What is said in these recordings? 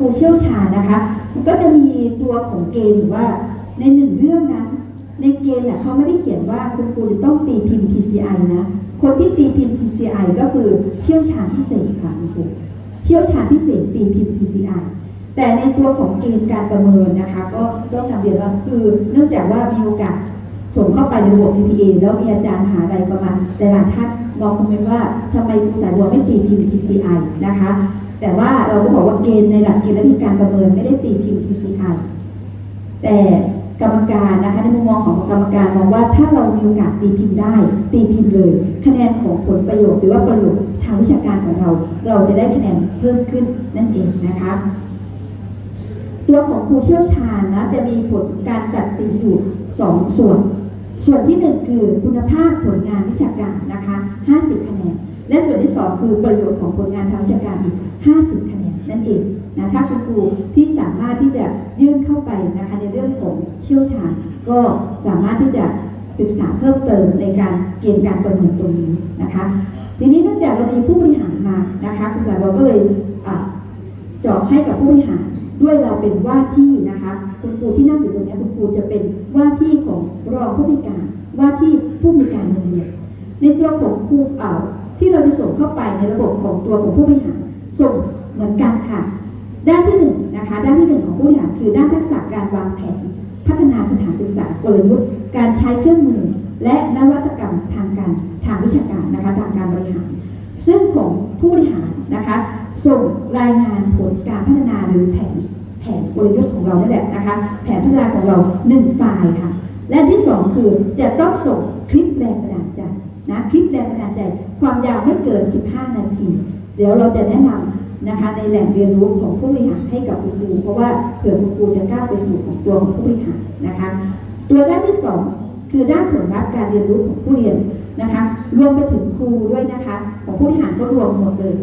ผู้เชี่ยวชาญนะคะ ก็จะมีตัวของเกณฑ์ว่าในหนึ่งเรื่องนั้น ในเกณฑ์น่ะเขาไม่ได้เขียนว่าคุณครูจะต้องตีพิมพ์ TCI นะ คนที่ตีพิมพ์ TCI ก็คือเชี่ยวชาญพิเศษค่ะคุณครูเชี่ยวชาญพิเศษตีพิมพ์ TCI แต่ในตัวของเกณฑ์การประเมินนะคะ ก็ต้องนำเรียนว่าคือเนื่องจากว่ามีโอกาสส่งเข้าไปในระบบ PTA แล้วมีอาจารย์หาลัยประมาณหลายๆท่านบอกคอมเมนต์ว่าทำไมครูสายบัวไม่ตีพิมพ์ TCI นะคะ แต่ว่าเราก็บอกว่าเกณฑ์ในหลักเกณฑ์และวิธีการประเมินไม่ได้ตีพิมพ์ TCI แต่กรรมการนะคะในมุมมองของกรรมการมองว่าถ้าเรามีโอกาสตีพิมพ์ได้ ตีพิมพ์เลย คะแนนของผลประโยชน์หรือว่าประโยชน์ทางวิชาการของเรา เราจะได้คะแนนเพิ่มขึ้นนั่นเองนะคะ ตัวของครูเชี่ยวชาญนะจะมีผลการตัดสินอยู่ 2 ส่วน ส่วนที่ 1 คือคุณภาพผลงานวิชาการนะคะ 50 คะแนน และส่วนที่ 2 คือประโยชน์ของผลงานทางวิชาการอีก 50 คะแนนนั่นเองนะถ้าคุณครูที่สามารถที่จะยื่นเข้าไปนะคะในเรื่องของเชี่ยวชาญก็สามารถที่จะศึกษาเพิ่มเติมในการเกณฑ์การประเมินตรงนี้นะคะ ทีนี้เนื่องจากเรามีผู้บริหารมานะคะคุณสายเราก็เลยอะเจาะให้กับผู้บริหารด้วยเราเป็นว่าที่นะคะ คุณครูที่นั่งอยู่ตรงนี้คุณครูจะเป็นว่าที่ของรองผู้บริการว่าที่ผู้บริการโรงเรียนในตัวของครูเอ่ ที่เราจะส่งเข้าไปในระบบของตัวของผู้บริหารส่งเหมือนกันค่ะ ด้านที่หนึ่งนะคะด้านที่หนึ่งของผู้บริหารคือด้านทักษะการวางแผน พัฒนาสถานศึกษากลยุทธ์ การใช้เครื่องมือ และนวัตกรรมทางการทางวิชาการนะคะทางการบริหาร ซึ่งของผู้บริหารนะคะส่งรายงานผลการพัฒนาหรือแผนแผนกลยุทธ์ของเรานี่แหละนะคะแผนพัฒนาของเราหนึ่งไฟล์ค่ะและที่สองคือจะต้องส่งคลิปแรงบันดาลใจ นะคลิปแรงบันดาลใจความยาวไม่เกิน 15 นาที เดี๋ยวเราจะแนะนำนะคะในแหล่งเรียนรู้ของผู้บริหารให้กับคุณครูเพราะว่าเผื่อคุณครูจะก้าวไปสู่ของตัวของผู้บริหารนะคะ ตัวด้านที่สองคือด้านผลลัพธ์การเรียนรู้ของผู้เรียนนะคะรวมไปถึงครูด้วยนะคะ ของผู้บริหารก็รวมหมดเลย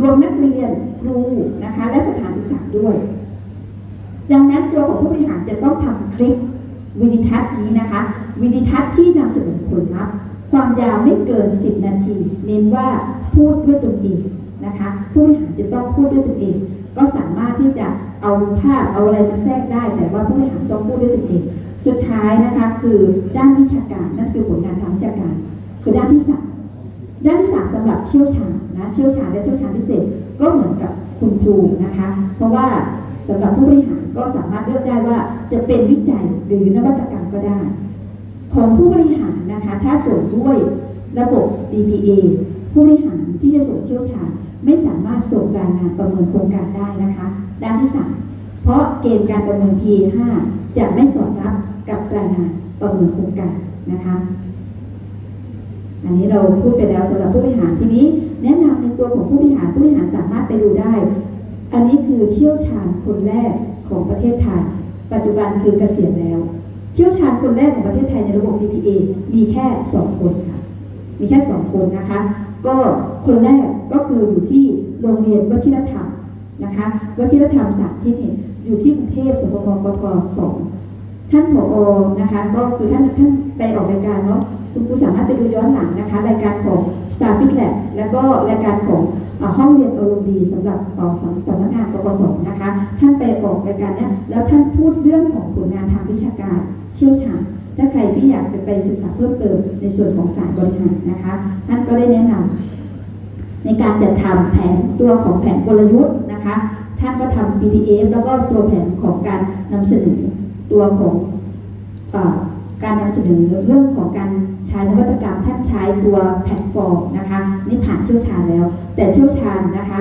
รวมนักเรียนครูนะคะและสถานศึกษาด้วย ดังนั้นตัวของผู้บริหารจะต้องทำคลิปวิดีทัศน์นี้นะคะ วิดีทัศน์ที่นำเสนอผลลัพธ์ ความยาวไม่เกิน 10 นาที เน้นว่าพูดด้วยตนเองนะคะ ผู้บริหารจะต้องพูดด้วยตนเอง ก็สามารถที่จะเอาภาพเอาอะไรมาแทรกได้ แต่ว่าผู้บริหารต้องพูดด้วยตนเอง สุดท้ายนะคะคือด้านวิชาการนั่นคือผลงานทางวิชาการ คือด้านที่สามด้านที่สามสำหรับเชี่ยวชาญนะเชี่ยวชาญและเชี่ยวชาญพิเศษก็เหมือนกับคุณครูนะคะ เพราะว่าสำหรับผู้บริหารก็สามารถเลือกได้ว่าจะเป็นวิจัยหรือนวัตกรรมก็ได้ ของผู้บริหารนะคะ ถ้าส่งด้วยระบบ DPA ผู้บริหารที่จะส่งเชี่ยวชาญไม่สามารถส่งรายงานประเมินโครงการได้นะคะด้านที่สามเพราะเกณฑ์การประเมิน PA5 จะไม่สอดรับกับรายงานประเมินโครงการนะคะอันนี้เราพูดไปแล้วสำหรับผู้บริหารทีนี้ แนะนำในตัวของผู้บริหารผู้บริหารสามารถไปดูได้ อันนี้คือเชี่ยวชาญคนแรกของประเทศไทย ปัจจุบันคือเกษียณแล้ว เชี่ยวชาญคนแรกของประเทศไทยในระบบ DPA มีแค่สองคนค่ะ มีแค่สองคนนะคะ ก็คนแรกก็คืออยู่ที่โรงเรียนวชิรธรรมนะคะวชิรธรรมสามที่เนี่ยอยู่ที่กรุงเทพสปปกทสองท่านผอนะคะ ก็คือท่านท่านไปออกรายการเนาะคุณครูสามารถไปดูย้อนหลังนะคะ รายการของ Star Fit Lab แล้วก็รายการของห้องเรียนอารมณ์ดีสำหรับเอ่อสำนักงานกกศนะคะ ท่านไปออกรายการนี้แล้วท่านพูดเรื่องของผลงานทางวิชาการเชี่ยวชาญถ้าใครที่อยากไปไปศึกษาเพิ่มเติมในส่วนของสายบริหารนะคะ ท่านก็ได้แนะนำในการจัดทำแผนตัวของแผนกลยุทธ์นะคะ ท่านก็ทำ PDF แล้วก็ตัวแผนของการนำเสนอตัวของ การนำเสนอเรื่องของการใช้นวัตกรรมท่านใช้ตัวแพลตฟอร์มนะคะนี่ผ่านเชี่ยวชาญแล้ว แต่เชี่ยวชาญนะคะ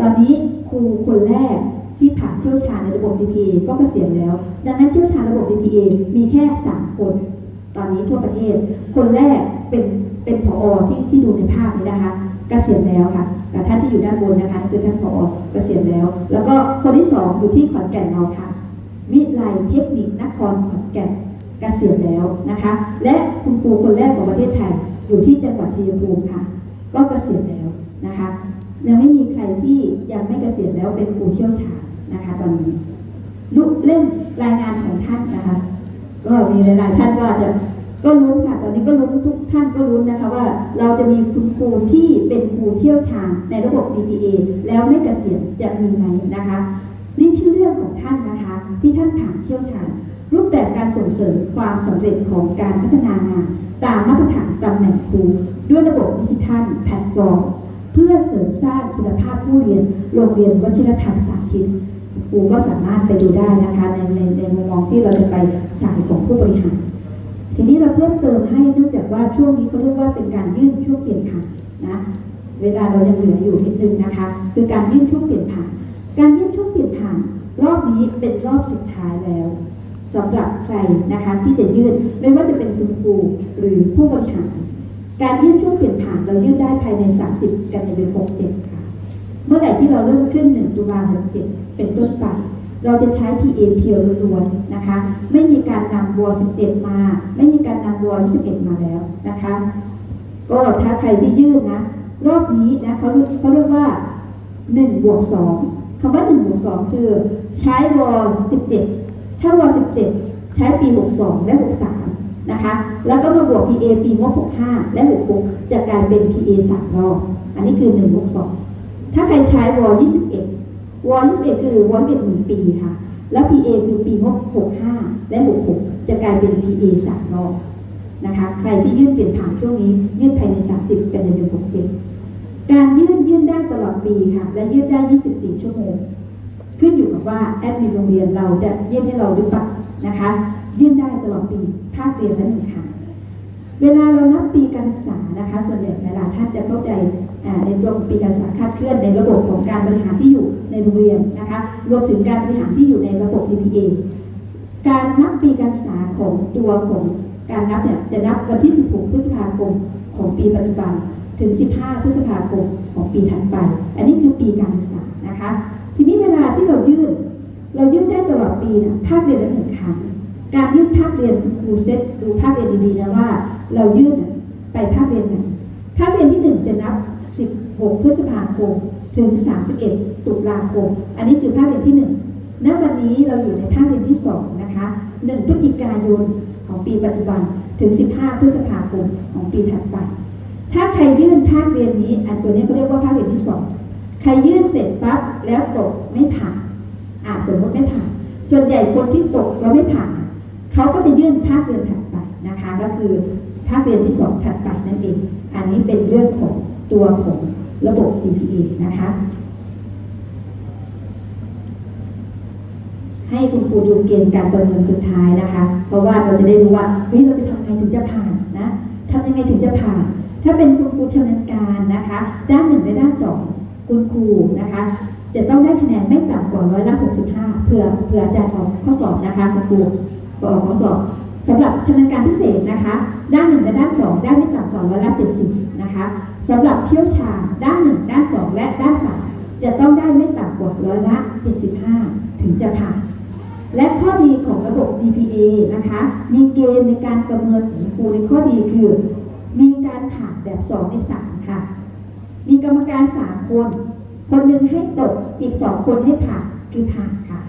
ตอนนี้ครูคนแรกที่ผ่านเชี่ยวชาญในระบบ DPA ก็เกษียณแล้ว ดังนั้นเชี่ยวชาญระบบ DPA มีแค่ 3 คน ตอนนี้ทั่วประเทศ คนแรกเป็นเป็นผอที่ที่ดูในภาพนี้นะคะเกษียณแล้วค่ะแต่ท่านที่อยู่ด้านบนนะคะคือท่านผอเกษียณแล้ว แล้วก็คนที่สองอยู่ที่ขอนแก่นเราค่ะวิไลเทคนิคนครขอนแก่น กษียณแล้วนะคะ และคุณครูคนแรกของประเทศไทยอยู่ที่จังหวัดชัยภูมิค่ะ ก็เกษียณแล้วนะคะ ยังไม่มีใครที่ยังไม่เกษียณแล้วเป็นครูเชี่ยวชาญนะคะ ตอนนี้ลุกเล่นรายงานของท่านนะคะ ก็มีหลายๆท่านก็จะก็ลุ้นค่ะ ตอนนี้ก็ลุ้นทุกท่านก็ลุ้นนะคะว่าเราจะมีคุณครูที่เป็นครูเชี่ยวชาญในระบบ DPA แล้วไม่เกษียณจะมีไหมนะคะ นี่ชื่อเรื่องของท่านนะคะ ที่ท่านผ่านเชี่ยวชาญ รูปแบบการส่งเสริมความสำเร็จของการพัฒนางาน ตามมาตรฐานตำแหน่งครู ด้วยระบบดิจิทัลแพลตฟอร์ม เพื่อเสริมสร้างคุณภาพผู้เรียน โรงเรียนวชิรธรรมสาธิตครูก็สามารถไปดูได้นะคะในในในมุมมองที่เราจะไปสายของผู้บริหารทีนี้เราเพิ่มเติมให้เนื่องจากว่าช่วงนี้เขาเรียกว่าเป็นการยื่นช่วงเปลี่ยนผ่านนะเวลาเรายังเหลืออยู่นิดนึงนะคะ คือการยื่นช่วงเปลี่ยนผ่าน การยื่นช่วงเปลี่ยนผ่าน รอบนี้เป็นรอบสุดท้ายแล้ว สำหรับใครนะคะที่จะยื่นไม่ว่าจะเป็นคุณครูหรือผู้บริหารการยื่นช่วงเปลี่ยนผ่านเรายื่นได้ภายใน 30 กันยายน67 ค่ะ เมื่อไหร่ที่เราเริ่มขึ้น 1 ตุลา67 เป็นต้นไป เราจะใช้ PA เพียวล้วนๆนะคะ ไม่มีการนำวอ17 มา ไม่มีการนำวอ21 มาแล้วนะคะ ก็ถ้าใครที่ยื่นนะ รอบนี้นะเขาเรียกเขาเรียกว่า1บวก2คำว่า1บวก2คือใช้วอ17 ถ้าวอ17 ใช้ปี 62 และ 63 นะคะ แล้วก็มาบวก PA ปีงบ65 และ 66 จะกลายเป็น PA 3รอบ อันนี้คือ1บวก2ถ้าใครใช้วอ21วอ21 คือวอ21 1ปีค่ะ แล้ว PA คือปีงบ65 และ 66 จะกลายเป็น PA 3รอบนะคะ ใครที่ยื่นเปลี่ยนผ่านช่วงนี้ ยื่นภายใน 30 กันยายน67 การยื่นยื่นได้ตลอดปีค่ะ และยื่นได้ 24 ชั่วโมง ขึ้นอยู่กับว่าแอดมินโรงเรียนเราจะยื่นให้เราหรือเปล่านะคะยื่นได้ตลอดปีภาคเรียนละหนึ่งครั้งเวลาเรานับปีการศึกษานะคะ ส่วนใหญ่หลายท่านจะเข้าใจในตัวปีการศึกษาคาดเคลื่อนในระบบของการบริหารที่อยู่ในโรงเรียนนะคะรวมถึงการบริหารที่อยู่ในระบบ PPA การนับปีการศึกษาของตัวของการนับเนี่ยจะนับวันที่ 16 พฤษภาคมของปีปัจจุบันถึง 15 พฤษภาคมของปีถัดไป อันนี้คือ ปีการศึกษานะคะ ทีนี้เวลาที่เรายื่น เรายื่นได้ตลอดปีนะภาคเรียนละหนึ่งครั้ง การยื่นภาคเรียนครูเซตดูภาคเรียนดีๆนะว่า เรายื่นไปภาคเรียนไหนภาคเรียนที่หนึ่งจะนับ 16 พฤษภาคมถึง 31 ตุลาคม อันนี้คือภาคเรียนที่หนึ่งณวันนี้เราอยู่ในภาคเรียนที่สองนะคะ 1 พฤศจิกายนของปีปัจจุบัน ถึง 15 พฤษภาคมของปีถัดไป ถ้าใครยื่นภาคเรียนนี้ อันตัวนี้เขาเรียกว่าภาคเรียนที่สอง ใครยื่นเสร็จปั๊บแล้วตกไม่ผ่านอ่าสมมติไม่ผ่าน ส่วนใหญ่คนที่ตกแล้วไม่ผ่านเขาก็จะยื่นภาคเรียนถัดไปนะคะ ก็คือภาคเรียนที่สองถัดไปนั่นเอง อันนี้เป็นเรื่องของตัวของระบบ DPA นะคะ ให้คุณครูดูเกณฑ์การประเมินสุดท้ายนะคะ เพราะว่าเราจะได้รู้ว่าเฮ้ยเราจะทำไงถึงจะผ่านนะทำยังไงถึงจะผ่าน ถ้าเป็นคุณครูชำนาญการนะคะ ด้านหนึ่งและด้านสอง คุณครูนะคะจะต้องได้คะแนนไม่ต่ำกว่าร้อยละ65เผื่อเผื่ออาจารย์ออข้อสอบนะคะคุณครูออกข้อสอบสำหรับชำนาญการพิเศษนะคะ ด้านหนึ่งและด้านสองได้ไม่ต่ำกว่าร้อยละ70นะคะสำหรับเชี่ยวชาญด้านหนึ่งด้านสองและด้านสามจะต้องได้ไม่ต่ำกว่าร้อยละ 75 ถึงจะผ่าน และข้อดีของระบบ DPA นะคะ มีเกณฑ์ในการประเมินของครูในข้อดีคือ มีการผ่านแบบ2ใน3ค่ะ มีกรรมการ3คน คนหนึ่งให้ตกอีก2คนให้ผ่านคือผ่านค่ะ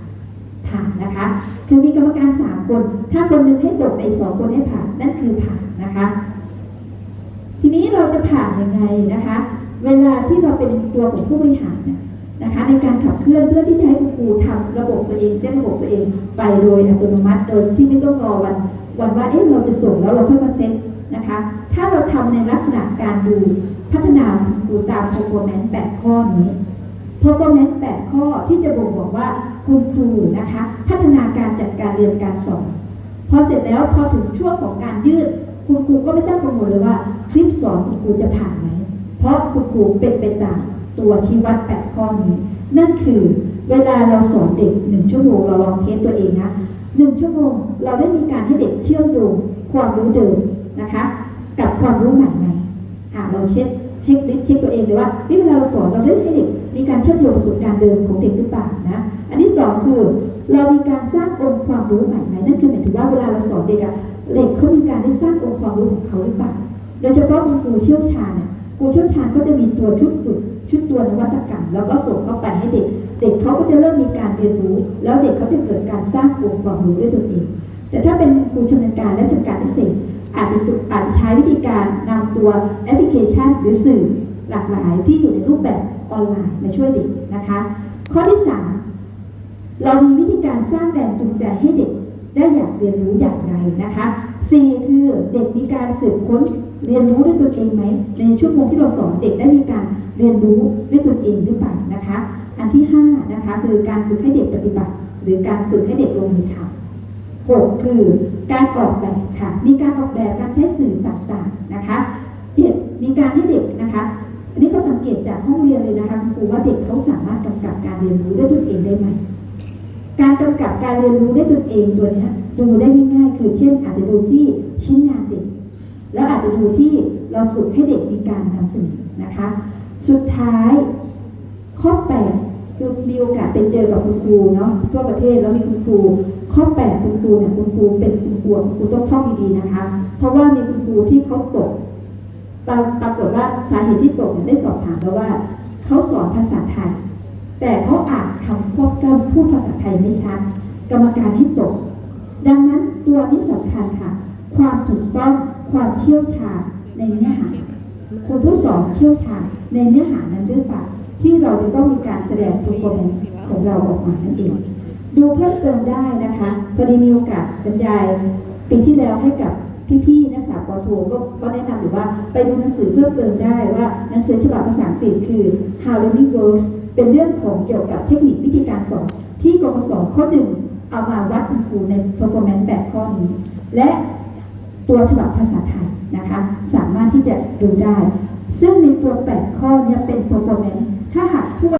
ผ่านนะคะ คือมีกรรมการ3คน ถ้าคนหนึ่งให้ตกอีกสองคนให้ผ่านนั่นคือผ่านนะคะ ทีนี้เราจะผ่านยังไงนะคะ เวลาที่เราเป็นตัวของผู้บริหารเนี่ยนะคะในการขับเคลื่อนเพื่อที่จะให้คุณครูทำระบบตัวเองเซตระบบตัวเองไปโดยอัตโนมัติโดยที่ไม่ต้องรอวันวันว่าเอ๊ะเราจะส่งแล้วเราค่อยมาเซ็ตนะคะ ถ้าเราทำในลักษณะการดู พัฒนาคุณครูตาม performance 8ข้อนี้ performance 8ข้อที่จะบ่งบอกว่าคุณครูนะคะ พัฒนาการจัดการเรียนการสอนพอเสร็จแล้วพอถึงช่วงของการยืด คุณครูก็ไม่ต้องกังวลเลยว่า คลิปสอนคุณครูจะผ่านไหมเพราะคุณครูเป็นไปตามตัวชี้วัด 8 ข้อนี้ นั่นคือเวลาเราสอนเด็ก1ชั่วโมงเราลองเทสตัวเองนะ1ชั่วโมงเราได้มีการให้เด็กเชื่อมโยงความรู้เดิมนะคะ กับความรู้ใหม่ไหม อ่าเราเช็คเช็คลิสต์เช็คตัวเองเลยว่าเฮ้ยเวลาเราสอนเราได้ให้เด็กมีการเชื่อมโยงประสบการณ์เดิมของเด็กหรือเปล่านะ อันที่สองคือเรามีการสร้างองค์ความรู้ใหม่ไหมนั่นคือหมายถึงว่าเวลาเราสอนเด็กอะเด็กเขามีการได้สร้างองค์ความรู้ของเขาหรือเปล่าโดยเฉพาะคุณครูเชี่ยวชาญเนี่ยครูเชี่ยวชาญก็จะมีตัวชุดฝึกชุดตัวนวัตกรรม แล้วก็ส่งเข้าไปให้เด็ก เด็กเขาก็จะเริ่มมีการเรียนรู้ แล้วเด็กเขาจะเกิดการสร้างองค์ความรู้ด้วยตัวเอง แต่ถ้าเป็นครูชำนาญการและชำนาญการพิเศษ อาจจะอาจจะใช้วิธีการนำตัวแอปพลิเคชันหรือสื่อหลากหลายที่อยู่ในรูปแบบออนไลน์มาช่วยเด็กนะคะ ข้อที่ 3 เรามีวิธีการสร้างแรงจูงใจให้เด็กได้อยากเรียนรู้อย่างไรนะคะ4คือเด็กมีการสืบค้นเรียนรู้ด้วยตนเองไหมในชั่วโมงที่เราสอนเด็กได้มีการเรียนรู้ด้วยตนเองหรือเปล่านะคะ อันที่5นะคะคือการฝึกให้เด็กปฏิบัติ หรือการฝึกให้เด็กลงมือทำ หกคือการออกแบบค่ะ มีการออกแบบการใช้สื่อต่างๆนะคะเจ็ดมีการให้เด็กนะคะอันนี้เขาสังเกตจากห้องเรียนเลยนะคะคุณครูว่าเด็กเขาสามารถกำกับการเรียนรู้ด้วยตนเองได้ไหมการกำกับการเรียนรู้ด้วยตนเองตัวนี้ดูได้ง่ายๆคือเช่น อาจจะดูที่ชิ้นงานเด็ก แล้วอาจจะดูที่เราฝึกให้เด็กมีการนำเสนอนะคะ สุดท้ายข้อ8คือมีโอกาสไปเจอกับคุณครูเนาะทั่วประเทศแล้วมีคุณครู ข้อ 8 คุณครูเนี่ยคุณครูเป็นคุณครูคุณครูต้องท่องดีๆนะคะ เพราะว่ามีคุณครูที่เขาตกปรากฏว่าสาเหตุที่ตกเนี่ยได้สอบถามแล้วว่าเขาสอนภาษาไทย แต่เขาอ่านคำควบกำพูดภาษาไทยไม่ชัดกรรมการให้ตก ดังนั้นตัวนี้สำคัญค่ะ ความถูกต้องความเชี่ยวชาญในเนื้อหาครูผู้สอนเชี่ยวชาญในเนื้อหานั้นหรือเปล่าที่เราจะต้องมีการแสดง performance ของเราออกมานั่นเอง ดูเพิ่มเติมได้นะคะพอดีมีโอกาสบรรยายปีที่แล้วให้กับพี่ๆนักศึกษาปอโทก็ก็แนะนำอยู่ว่าไปดูหนังสือเพิ่มเติมได้ว่าหนังสือฉบับภาษาอังกฤษคือ How Learning Works เป็นเรื่องของเกี่ยวกับเทคนิควิธีการสอนที่กกสข้อหนึ่งเอามาวัดคุณครูใน performance 8 ข้อนี้ และตัวฉบับภาษาไทยนะคะสามารถที่จะดูได้ ซึ่งในตัว 8 ข้อเนี้เป็น performance ถ้าหากผู้